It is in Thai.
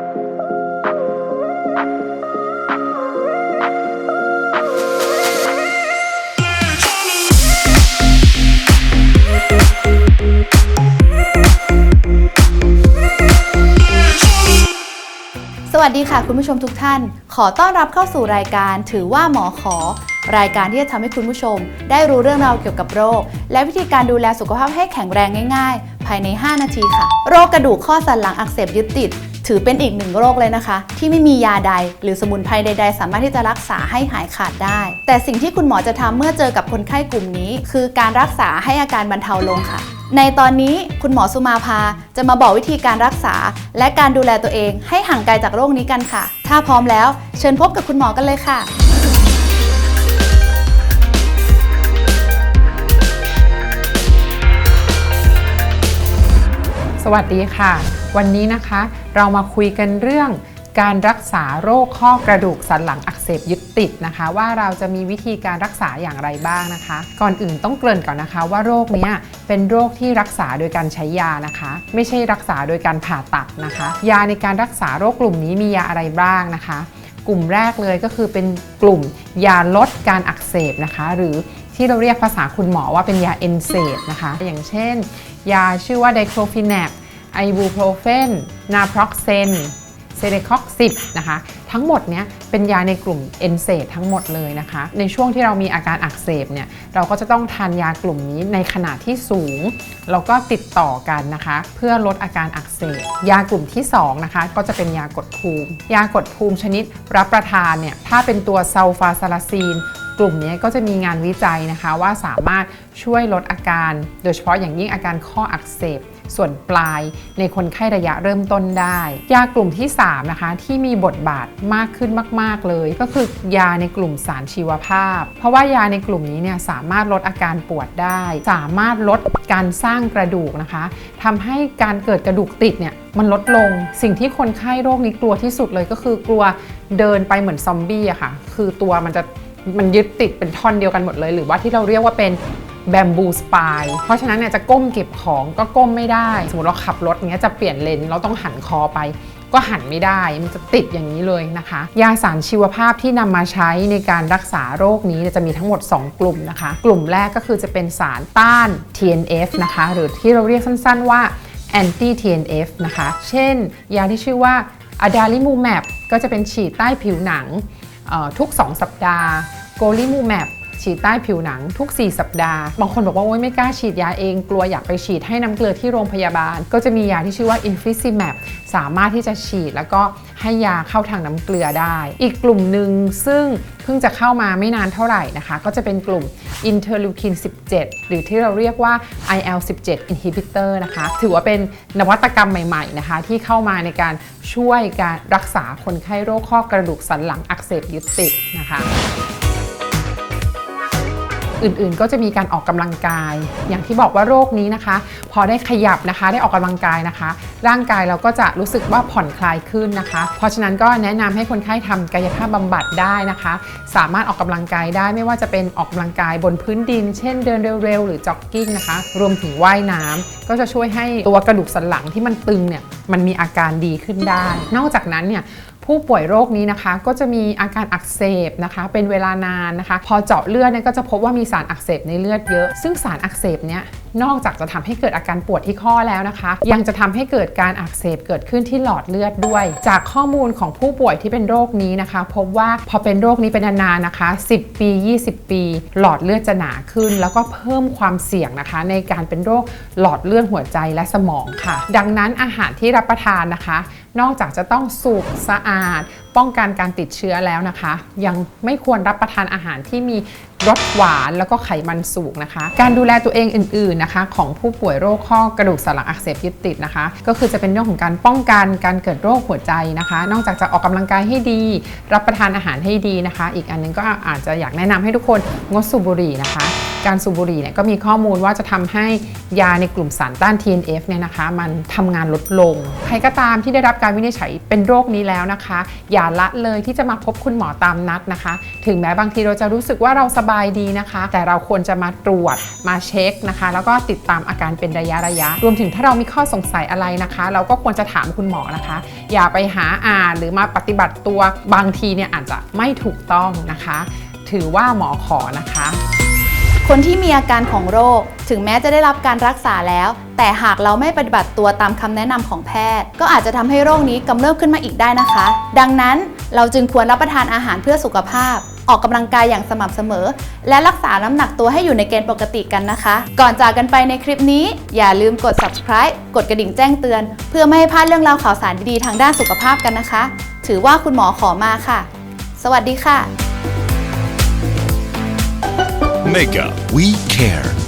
สวัสดีค่ะคุณผู้ชมทุกท่าน ขอต้อนรับเข้าสู่รายการถือว่าหมอขอ รายการที่จะทำให้คุณผู้ชม ได้รู้เรื่องราวเกี่ยวกับโรค และวิธีการดูแลสุขภาพให้แข็งแรงง่าย ๆ ภายใน 5 นาทีค่ะ โรคกระดูกข้อสันหลังอักเสบยึดติด ถือเป็นอีกหนึ่งโรคเลยนะคะ ที่ไม่มียาใด หรือสมุนไพรใด ๆ สามารถที่จะรักษาให้หายขาดได้ แต่สิ่งที่คุณหมอจะทำเมื่อเจอกับคนไข้กลุ่มนี้ คือการรักษาให้อาการบรรเทาลงค่ะในตอนนี้คุณหมอสุมาพาจะมาบอกวิธีการรักษา และการดูแลตัวเองให้ห่างไกลจากโรคนี้กันค่ะ ถ้าพร้อมแล้ว เชิญพบกับคุณหมอกันเลยค่ะ สวัสดีค่ะ วันนี้นะคะ เรามาคุยกันเรื่องการรักษาโรคข้อกระดูกสันหลังอักเสบยึดติดนะคะ ว่าเราจะมีวิธีการรักษาอย่างไรบ้างนะคะ ก่อนอื่นต้องเกริ่นก่อนนะคะ ว่าโรคเนี้ยเป็นโรคที่รักษาโดยการใช้ยานะคะ ไม่ใช่รักษาโดยการผ่าตัดนะคะ ยาในการรักษาโรคกลุ่มนี้มียาอะไรบ้างนะคะ กลุ่มแรกเลยก็คือเป็นกลุ่มยาลดการอักเสบนะคะ หรือที่เราเรียกภาษาคุณหมอว่าเป็นยาเอนเซดนะคะ อย่างเช่น ยาชื่อว่าไดโครฟินแนก ไอบูโปรเฟน นาพร็อกเซน เซเดคอก10นะคะ ทั้งหมดเนี้ยเป็นยาในกลุ่มเอนเซดทั้งหมดเลยนะคะ ในช่วงที่เรามีอาการอักเสบเนี่ย เราก็จะต้องทานยากลุ่มนี้ในขนาดที่สูง แล้วก็ติดต่อกันนะคะ เพื่อลดอาการอักเสบ ยากลุ่มที่2นะคะ ก็จะเป็นยากดภูมิ ยากดภูมิชนิดรับประทานเนี่ย ถ้าเป็นตัวซัลฟาซาลาซีน กลุ่มนี้ก็จะมีงานวิจัยนะคะว่าสามารถช่วยลดอาการ โดยเฉพาะอย่างยิ่งอาการข้ออักเสบส่วนปลายในคนไข้ระยะเริ่มต้นได้ ยากลุ่มที่ 3 นะคะ ที่มีบทบาทมากขึ้นมาก ๆ เลย ก็คือยาในกลุ่มสารชีวภาพ เพราะว่ายาในกลุ่มนี้เนี่ยสามารถลดอาการปวดได้ สามารถลดการสร้างกระดูกนะคะทำให้การเกิดกระดูกติดเนี่ยมันลดลง สิ่งที่คนไข้โรคนี้กลัวที่สุดเลยก็คือกลัวเดินไปเหมือนซอมบี้อะค่ะ คือตัวมันจะ มันยึดติดเป็นท่อนเดียวกันหมดเลย หรือว่าที่เราเรียกว่าเป็นแบมบูสปายเพราะฉะนั้นเนี่ยจะก้มเก็บของก็ก้มไม่ได้ สมมติเราขับรถเงี้ยจะเปลี่ยนเลนเราต้องหันคอไป ก็หันไม่ได้ มันจะติดอย่างนี้เลยนะคะ ยาสารชีวภาพที่นำมาใช้ในการรักษาโรคนี้จะมีทั้งหมด 2 กลุ่มนะคะ กลุ่มแรกก็คือจะเป็นสารต้าน TNF นะคะ หรือที่เราเรียกสั้นๆว่า anti TNF นะคะ เช่น ยาที่ชื่อว่า adalimumab ก็จะเป็นฉีดใต้ผิวหนัง ทุก 2 สัปดาห์โกลิมูแมป ฉีดใต้ผิวหนังทุก 4 สัปดาห์ บางคนบอกว่าโอ๊ยไม่กล้าฉีดยาเอง กลัวอยากไปฉีดให้น้ำเกลือที่โรงพยาบาล ก็จะมียาที่ชื่อว่า infliximab สามารถที่จะฉีดแล้วก็ให้ยาเข้าทางน้ำเกลือได้ อีกกลุ่มหนึ่งซึ่งเพิ่งจะเข้ามาไม่นานเท่าไหร่นะคะ ก็จะเป็นกลุ่ม interleukin 17 หรือที่เราเรียกว่า IL-17 inhibitor นะคะ ถือว่าเป็นนวัตกรรมใหม่ๆนะคะ ที่เข้ามาในการช่วยการรักษาคนไข้โรคข้อกระดูกสันหลังอักเสบยึดติดนะคะ อื่นๆ ก็จะมีการออกกำลังกาย อย่างที่บอกว่าโรคนี้นะคะ พอได้ขยับนะคะได้ออกกำลังกายนะคะ ร่างกายเราก็จะรู้สึกว่าผ่อนคลายขึ้นนะคะ เพราะฉะนั้นก็แนะนำให้คนไข้ทำกายภาพบำบัดได้นะคะ สามารถออกกำลังกายได้ไม่ว่าจะเป็นออกกำลังกายบนพื้นดิน เช่นเดินเร็วๆ หรือจ็อกกิ้งนะคะ รวมถึงว่ายน้ำก็จะช่วยให้ตัวกระดูกสันหลังที่มันตึงเนี่ยมันมีอาการดีขึ้นได้ นอกจากนั้นเนี่ย ผู้ป่วยโรคนี้นะคะ ก็จะมีอาการอักเสบนะคะ เป็นเวลานานนะคะ พอเจาะเลือดเนี่ยก็จะพบว่ามีสารอักเสบในเลือดเยอะ ซึ่งสารอักเสบเนี่ยนอกจากจะทำให้เกิดอาการปวดที่ข้อแล้วนะคะ ยังจะทำให้เกิดการอักเสบเกิดขึ้นที่หลอดเลือดด้วย จากข้อมูลของผู้ป่วยที่เป็นโรคนี้นะคะ พบว่าพอเป็นโรคนี้เป็นนานๆนะคะ 10 ปี 20 ปี หลอดเลือดจะหนาขึ้น แล้วก็เพิ่มความเสี่ยงนะคะ ในการเป็นโรคหลอดเลือดหัวใจและสมองค่ะ ดังนั้นอาหารที่รับประทานนะคะ นอกจากจะต้องสุกสะอาดป้องกันการติดเชื้อแล้วนะคะ ยังไม่ควรรับประทานอาหารที่มีรสหวานแล้วก็ไขมันสูงนะคะ การดูแลตัวเองอื่นๆนะคะ ของผู้ป่วยโรคข้อกระดูกสันหลังอักเสบยึดติดนะคะ ก็คือจะเป็นเรื่องของการป้องกันการเกิดโรคหัวใจนะคะ นอกจากจะออกกำลังกายให้ดี รับประทานอาหารให้ดีนะคะ อีกอันหนึงก็อาจจะอยากแนะนำให้ทุกคนงดสูบบุหรี่นะคะ การสูบบุหรี่เนี่ยก็มีข้อมูลว่าจะทำให้ยาในกลุ่มสารต้าน TNF เนี่ยนะคะ มันทำงานลดลง ใครก็ตามที่ได้รับการวินิจฉัยเป็นโรคนี้แล้วนะคะอย่าอย่าละเลยที่จะมาพบคุณหมอตามนัดนะคะ ถึงแม้บางทีเราจะรู้สึกว่าเราสบายดีนะคะ แต่เราควรจะมาตรวจมาเช็คนะคะ แล้วก็ติดตามอาการเป็นระยะระยะ รวมถึงถ้าเรามีข้อสงสัยอะไรนะคะ เราก็ควรจะถามคุณหมอนะคะ อย่าไปหาอ่านหรือมาปฏิบัติตัวบางทีเนี่ยอาจจะไม่ถูกต้องนะคะ ถือว่าหมอขอนะคะ คนที่มีอาการของโรค ถึงแม้จะได้รับการรักษาแล้ว แต่หากเราไม่ปฏิบัติตัวตามคำแนะนำของแพทย์ ก็อาจจะทำให้โรคนี้กำเริบขึ้นมาอีกได้นะคะ ดังนั้นเราจึงควรรับประทานอาหารเพื่อสุขภาพ ออกกำลังกายอย่างสม่ำเสมอ และรักษาน้ำหนักตัวให้อยู่ในเกณฑ์ปกติกันนะคะ ก่อนจากกันไปในคลิปนี้ อย่าลืมกด subscribe กดกระดิ่งแจ้งเตือน เพื่อไม่ให้พลาดเรื่องราวข่าวสารดีๆทางด้านสุขภาพกันนะคะ ถือว่าคุณหมอขอมาค่ะ สวัสดีค่ะ Mega, we care.